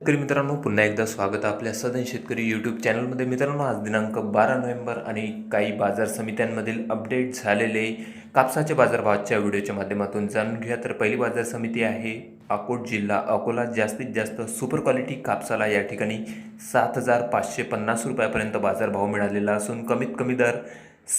शेतकरी मित्रांनो पुन्हा एकदा स्वागत आपल्या सदन शेतकरी यूट्यूब चॅनलमध्ये मित्रांनो आज दिनांक बारा नोव्हेंबर आणि काही बाजार समित्यांमधील अपडेट झालेले कापसाच्या बाजारभावाच्या व्हिडिओच्या माध्यमातून जाणून घेऊया. तर पहिली बाजार समिती आहे अकोट जिल्हा. अकोला जास्तीत जास्त सुपर क्वालिटी कापसाला या ठिकाणी सात हजार पाचशे पन्नास रुपयापर्यंत बाजारभाव मिळालेला असून कमीत कमी दर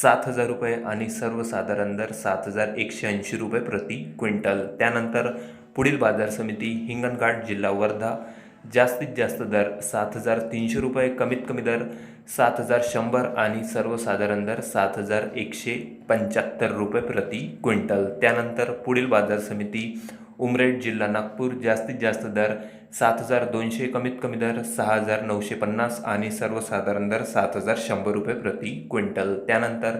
सात हजार रुपये आणि सर्वसाधारण दर सात हजार एकशे ऐंशी रुपये प्रति क्विंटल. त्यानंतर पुढील बाजार समिती हिंगणघाट जिल्हा वर्धा जास्तीत जास्त दर सात हजार तीनशे रुपये कमीत कमी दर सात हजार शंभर आणि सर्वसाधारण दर सात हजार एकशे पंच्याहत्तर रुपये प्रति क्विंटल. त्यानंतर पुढील बाजार समिती उमरेड जिल्हा नागपूर जास्तीत जास्त दर सात हजार दोनशे कमीत कमी दर सहा हजार नऊशे पन्नास आणि सर्वसाधारण दर सात हजार शंभर रुपये प्रति क्विंटल. त्यानंतर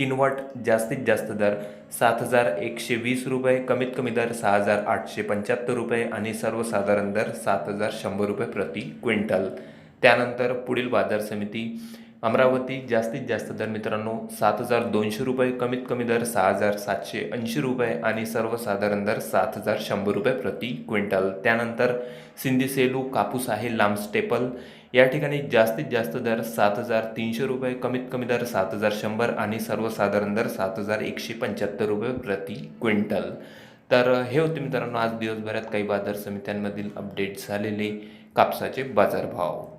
किनवट जास्तीत जास्त दर सात हजार एकशे वीस रुपये कमीत कमी दर सहा हजार आठशे पंच्याहत्तर रुपये आणि सर्वसाधारण दर सात हजार शंभर रुपये प्रति क्विंटल. त्यानंतर पुढील बाजार समिती अमरावती जास्तीत जास्त दर मित्रांनो सात हजार दोनशे रुपये कमीत कमी दर सहा हजार सातशे ऐंशी रुपये आणि सर्वसाधारण दर सात हजार शंभर रुपये प्रति क्विंटल. त्यानंतर सिंधी सेलू कापूस आहे लांब स्टेपल. या ठिकाणी जास्तीत जास्त दर सात हजार तीनशे रुपये कमीत कमी दर सात हजार शंभर आणि सर्वसाधारण दर सात हजार एकशे पंच्याहत्तर रुपये प्रति क्विंटल. तर हे होते मित्रांनो आज दिवसभरात काही बाजार समित्यांमधील अपडेट झालेले कापसाचे बाजारभाव.